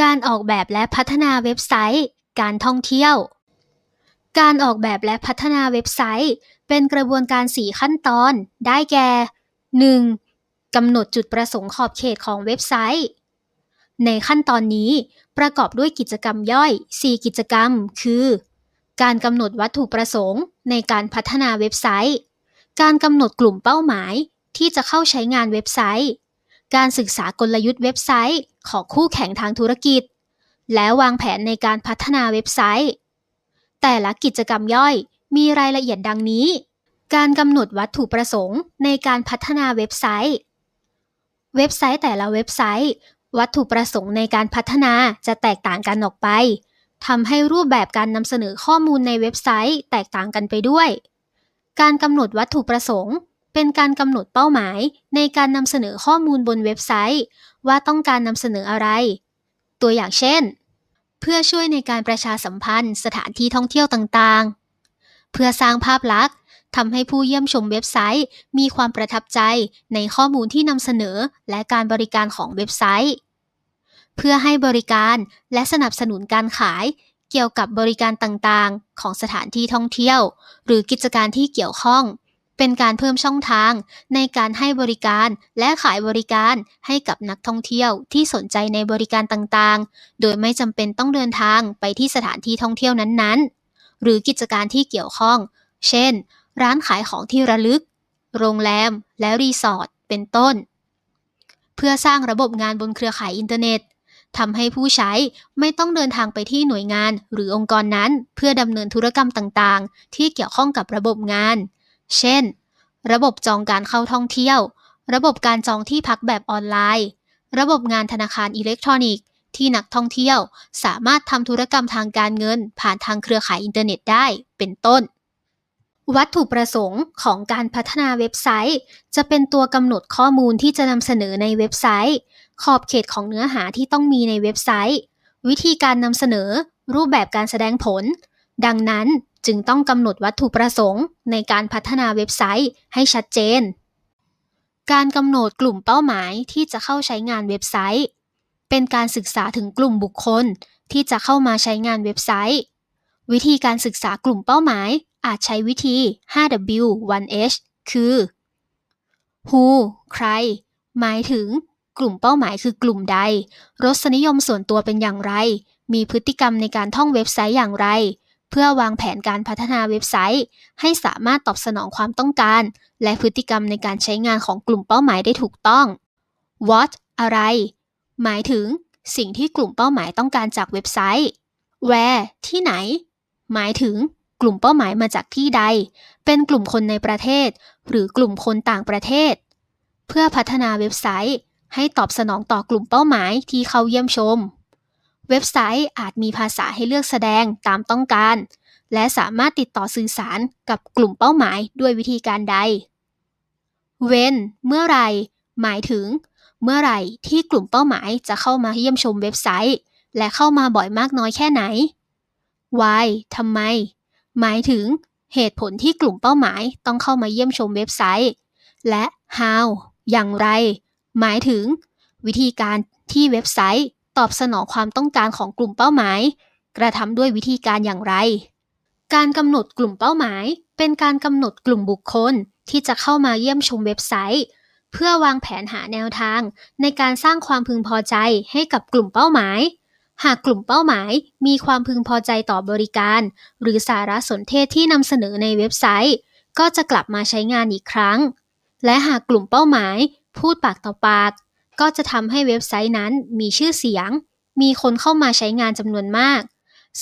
การออกแบบและพัฒนาเว็บไซต์ การท่องเที่ยว การออกแบบและพัฒนาเว็บไซต์ เป็นกระบวนการ 4 ขั้นตอน ได้แก่ 1. กำหนดจุดประสงค์ขอบเขตของเว็บไซต์ ในขั้นตอนนี้ ประกอบด้วยกิจกรรมย่อย 4 กิจกรรม คือ การกำหนดวัตถุประสงค์ในการพัฒนาเว็บไซต์ การกำหนดกลุ่มเป้าหมายที่จะเข้าใช้งานเว็บไซต์ การศึกษากลยุทธ์เว็บไซต์ ของคู่แข่งทางธุรกิจ และวางแผนในการพัฒนาเว็บไซต์ แต่ละกิจกรรมย่อยมีรายละเอียดดังนี้ การกำหนดวัตถุประสงค์ในการพัฒนาเว็บไซต์ เว็บไซต์แต่ละเว็บไซต์ วัตถุประสงค์ในการพัฒนาจะแตกต่างกันออกไปทำให้รูปแบบการนำเสนอข้อมูลในเว็บไซต์แตกต่างกันไปด้วย การกำหนดวัตถุประสงค์ เป็นการกำหนดเป้าหมายในการนำเสนอข้อมูลบนเว็บไซต์ ว่าต้องการนำเสนออะไร ตัวอย่างเช่น เพื่อช่วยในการประชาสัมพันธ์สถานที่ท่องเที่ยวต่างๆ เพื่อสร้างภาพลักษณ์ทำให้ผู้เยี่ยมชมเว็บไซต์ มีความประทับใจในข้อมูลที่นำเสนอและการบริการของเว็บไซต์ เพื่อให้บริการและสนับสนุนการขายเกี่ยวกับบริการต่างๆ ของสถานที่ท่องเที่ยว หรือกิจการที่เกี่ยวข้อง เป็นการเพิ่มช่องทาง ในการให้บริการและขายบริการให้กับนักท่องเที่ยวที่สนใจในบริการต่างๆ โดยไม่จำเป็นต้องเดินทางไปที่สถานที่ท่องเที่ยวนั้นๆ หรือกิจการที่เกี่ยวข้อง เช่น ร้านขายของที่ระลึก โรงแรม และรีสอร์ท เป็นต้น เพื่อสร้างระบบงานบนเครือข่ายอินเทอร์เน็ตทำให้ผู้ใช้ไม่ต้องเดินทางไปที่หน่วยงานหรือองค์กรนั้น เพื่อดำเนินธุรกรรมต่างๆ ที่เกี่ยวข้องกับระบบงาน เช่น ระบบจองการเข้าท่องเที่ยว ระบบการจองที่พักแบบออนไลน์ ระบบงานธนาคารอิเล็กทรอนิกส์ ที่นักท่องเที่ยว สามารถทำธุรกรรมทางการเงิน ผ่านทางเครือข่ายอินเทอร์เน็ตได้ เป็นต้นวัตถุประสงค์ของการพัฒนาเว็บไซต์ จะเป็นตัวกำหนดข้อมูลที่จะนำเสนอในเว็บไซต์ ขอบเขตของเนื้อหาที่ต้องมีในเว็บไซต์ วิธีการนำเสนอ รูปแบบการแสดงผล ดังนั้นจึงต้องกำหนดวัตถุประสงค์ในการพัฒนาเว็บไซต์ให้ชัดเจน การกำหนดกลุ่มเป้าหมายที่จะเข้าใช้งานเว็บไซต์ เป็นการศึกษาถึงกลุ่มบุคคลที่จะเข้ามาใช้งานเว็บไซต์ วิธีการศึกษากลุ่มเป้าหมายอาจใช้วิธี 5W 1H คือ Who ใคร หมายถึง กลุ่มเป้าหมายคือกลุ่มใด รสนิยมส่วนตัวเป็นอย่างไร มีพฤติกรรมในการท่องเว็บไซต์อย่างไร เพื่อวางแผนการพัฒนาเว็บไซต์ ให้สามารถตอบสนองความต้องการ และพฤติกรรมในการใช้งานของกลุ่มเป้าหมายได้ถูกต้อง What อะไร หมายถึง สิ่งที่กลุ่มเป้าหมายต้องการจากเว็บไซต์ Where ที่ไหน หมายถึงกลุ่มเป้าหมายมาจากที่ใด เป็นกลุ่มคนในประเทศ หรือกลุ่มคนต่างประเทศ เพื่อพัฒนาเว็บไซต์ ให้ตอบสนองต่อกลุ่มเป้าหมายที่เข้าเยี่ยมชม เว็บไซต์อาจมีภาษาให้เลือกแสดงตามต้องการ และสามารถติดต่อสื่อสารกับกลุ่มเป้าหมายด้วยวิธีการใด When เมื่อไร หมายถึง เมื่อไรที่กลุ่มเป้าหมายจะเข้ามาเยี่ยมชมเว็บไซต์ และเข้ามาบ่อยมากน้อยแค่ไหน Why ทำไม หมายถึง เหตุผลที่กลุ่มเป้าหมายต้องเข้ามาเยี่ยมชมเว็บไซต์ และ how อย่างไร หมายถึง วิธีการที่เว็บไซต์ ตอบสนองความต้องการของกลุ่มเป้าหมาย กระทำด้วยวิธีการอย่างไร การกำหนดกลุ่มเป้าหมาย เป็นการกำหนดกลุ่มบุคคลที่จะเข้ามาเยี่ยมชมเว็บไซต์ เพื่อวางแผนหาแนวทาง ในการสร้างความพึงพอใจให้กับกลุ่มเป้าหมาย หากกลุ่มเป้าหมายมีความพึงพอใจต่อบริการ หรือสารสนเทศที่นำเสนอในเว็บไซต์ ก็จะกลับมาใช้งานอีกครั้ง และหากกลุ่มเป้าหมาย พูดปากต่อปาก ก็จะทำให้เว็บไซต์นั้นมีชื่อเสียง มีคนเข้ามาใช้งานจำนวนมาก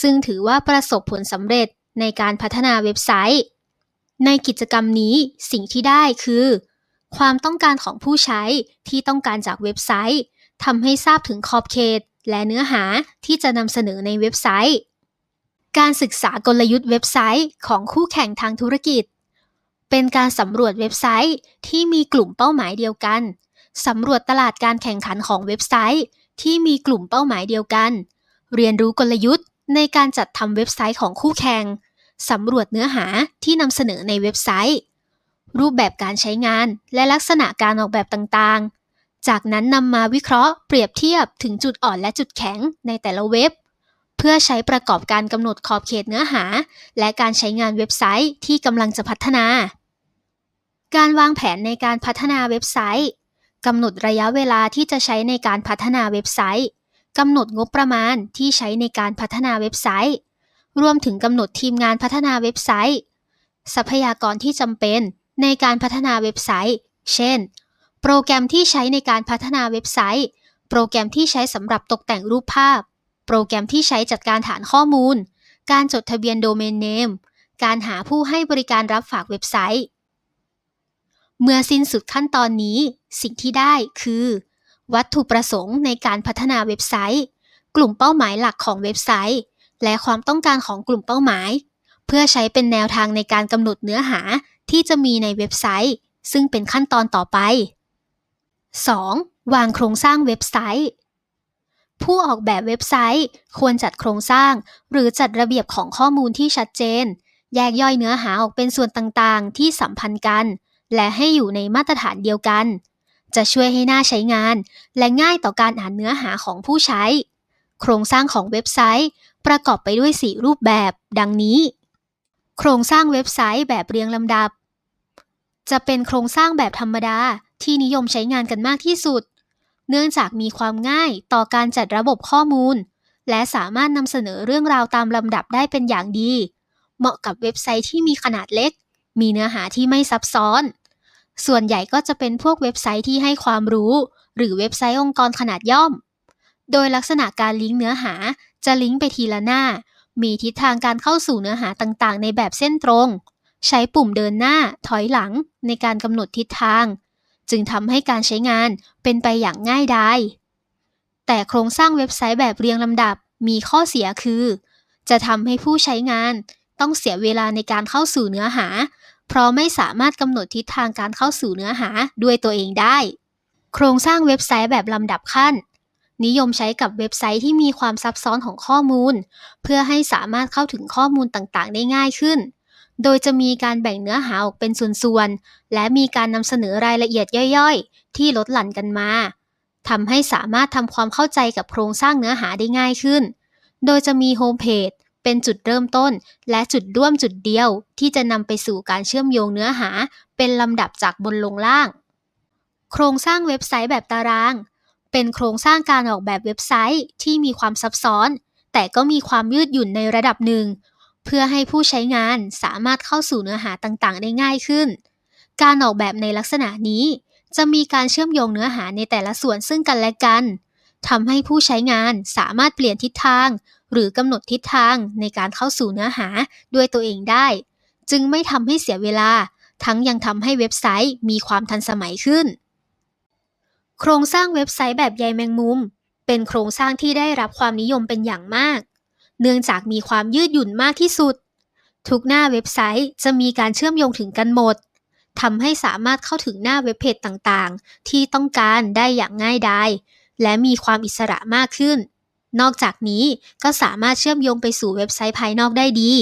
ซึ่งถือว่าประสบผลสำเร็จในการพัฒนาเว็บไซต์ ในกิจกรรมนี้สิ่งที่ได้คือ ความต้องการของผู้ใช้ที่ต้องการจากเว็บไซต์ทำให้ทราบถึงขอบเขต และเนื้อหาที่จะนำเสนอในเว็บไซต์ การศึกษากลยุทธ์เว็บไซต์ของคู่แข่งทางธุรกิจ เป็นการสำรวจเว็บไซต์ที่มีกลุ่มเป้าหมายเดียวกัน สำรวจตลาดการแข่งขันของเว็บไซต์ ที่มีกลุ่มเป้าหมายเดียวกัน เรียนรู้กลยุทธ์ ในการจัดทำเว็บไซต์ของคู่แข่งสำรวจเนื้อหาที่นำเสนอในเว็บไซต์ รูปแบบการใช้งานและลักษณะการออกแบบต่างๆ จากนั้นนำมาวิเคราะห์เปรียบเทียบถึงจุดอ่อนและจุดแข็งในแต่ละเว็บ เพื่อใช้ประกอบการกำหนดขอบเขตเนื้อหา และการใช้งานเว็บไซต์ที่กำลังจะพัฒนา การวางแผนในการพัฒนาเว็บไซต์ กำหนดระยะเวลาที่จะใช้ในการพัฒนาเว็บไซต์กำหนดงบประมาณที่ใช้ในการพัฒนาเว็บไซต์ รวมถึงกำหนดทีมงานพัฒนาเว็บไซต์ ทรัพยากรที่จำเป็นในการพัฒนาเว็บไซต์ เช่น โปรแกรมที่ใช้ในการพัฒนาเว็บไซต์ โปรแกรมที่ใช้สำหรับตกแต่งรูปภาพ โปรแกรมที่ใช้จัดการฐานข้อมูล การจดทะเบียนโดเมนเนม การหาผู้ให้บริการรับฝากเว็บไซต์ เมื่อสิ้นสุดขั้นตอนนี้ สิ่งที่ได้คือ วัตถุประสงค์ในการพัฒนาเว็บไซต์ กลุ่มเป้าหมายหลักของเว็บไซต์ และความต้องการของกลุ่มเป้าหมาย เพื่อใช้เป็นแนวทางในการกำหนดเนื้อหาที่จะมีในเว็บไซต์ ซึ่งเป็นขั้นตอนต่อไป 2. วางโครงสร้างเว็บไซต์ ผู้ออกแบบเว็บไซต์ ควรจัดโครงสร้าง หรือจัดระเบียบของข้อมูลที่ชัดเจน แยกย่อยเนื้อหาออกเป็นส่วนต่างๆ ที่สัมพันธ์กัน และให้อยู่ในมาตรฐานเดียวกัน จะช่วยให้น่าใช้งาน และง่ายต่อการอ่านเนื้อหาของผู้ใช้ โครงสร้างของเว็บไซต์ ประกอบไปด้วย 4 รูปแบบ ดังนี้ โครงสร้างเว็บไซต์แบบเรียงลำดับ จะเป็นโครงสร้างแบบธรรมดาที่นิยมใช้งานกันมากที่สุด เนื่องจากมีความง่ายต่อการจัดระบบข้อมูล และสามารถนำเสนอเรื่องราวตามลำดับได้เป็นอย่างดี เหมาะกับเว็บไซต์ที่มีขนาดเล็ก มีเนื้อหาที่ไม่ซับซ้อน ส่วนใหญ่ก็จะเป็นพวกเว็บไซต์ที่ให้ความรู้ หรือเว็บไซต์องค์กรขนาดย่อม โดยลักษณะการลิงก์เนื้อหาจะลิงก์ไปทีละหน้า มีทิศทางการเข้าสู่เนื้อหาต่างๆ ในแบบเส้นตรง ใช้ปุ่มเดินหน้า ถอยหลัง ในการกำหนดทิศทาง จึงทำให้การใช้งานเป็นไปอย่างง่ายดาย แต่โครงสร้างเว็บไซต์แบบเรียงลำดับมีข้อเสียคือ จะทำให้ผู้ใช้งานต้องเสียเวลาในการเข้าสู่เนื้อหา เพราะไม่สามารถกำหนดทิศทางการเข้าสู่เนื้อหาด้วยตัวเองได้ โครงสร้างเว็บไซต์แบบลำดับขั้น นิยมใช้กับเว็บไซต์ที่มีความซับซ้อนของข้อมูล เพื่อให้สามารถเข้าถึงข้อมูลต่างๆ ได้ง่ายขึ้น โดยจะมีการแบ่งเนื้อหาออกเป็นส่วนๆ และมีการนำเสนอรายละเอียดย่อยๆ ที่ลดหลั่นกันมาทำให้สามารถทำความเข้าใจกับโครงสร้างเนื้อหาได้ง่ายขึ้น โดยจะมีโฮมเพจ เป็นจุดเริ่มต้น และจุดร่วมจุดเดียว ที่จะนำไปสู่การเชื่อมโยงเนื้อหา เป็นลำดับจากบนลงล่าง โครงสร้างเว็บไซต์แบบตาราง เป็นโครงสร้างการออกแบบเว็บไซต์ที่มีความซับซ้อน แต่ก็มีความยืดหยุ่นในระดับหนึ่ง เพื่อให้ผู้ใช้งานสามารถเข้าสู่เนื้อหาต่างๆ ได้ง่ายขึ้น การออกแบบในลักษณะนี้ จะมีการเชื่อมโยงเนื้อหาในแต่ละส่วนซึ่งกันและกัน ทำให้ผู้ใช้งานสามารถเปลี่ยนทิศทาง หรือกำหนดทิศทางในการเข้าสู่เนื้อหาด้วยตัวเองได้ จึงไม่ทำให้เสียเวลา ทั้งยังทำให้เว็บไซต์มีความทันสมัยขึ้น โครงสร้างเว็บไซต์แบบใยแมงมุม เป็นโครงสร้างที่ได้รับความนิยมเป็นอย่างมาก เนื่องจากมีความยืดหยุ่นมากที่สุด ทุกหน้าเว็บไซต์จะมีการเชื่อมโยงถึงกันหมดทำให้สามารถเข้าถึงหน้าเว็บเพจต่างๆ ที่ต้องการได้อย่างง่ายดาย และมีความอิสระมากขึ้น นอกจากนี้ก็สามารถเชื่อมโยงไปสู่เว็บไซต์ภายนอกได้ดี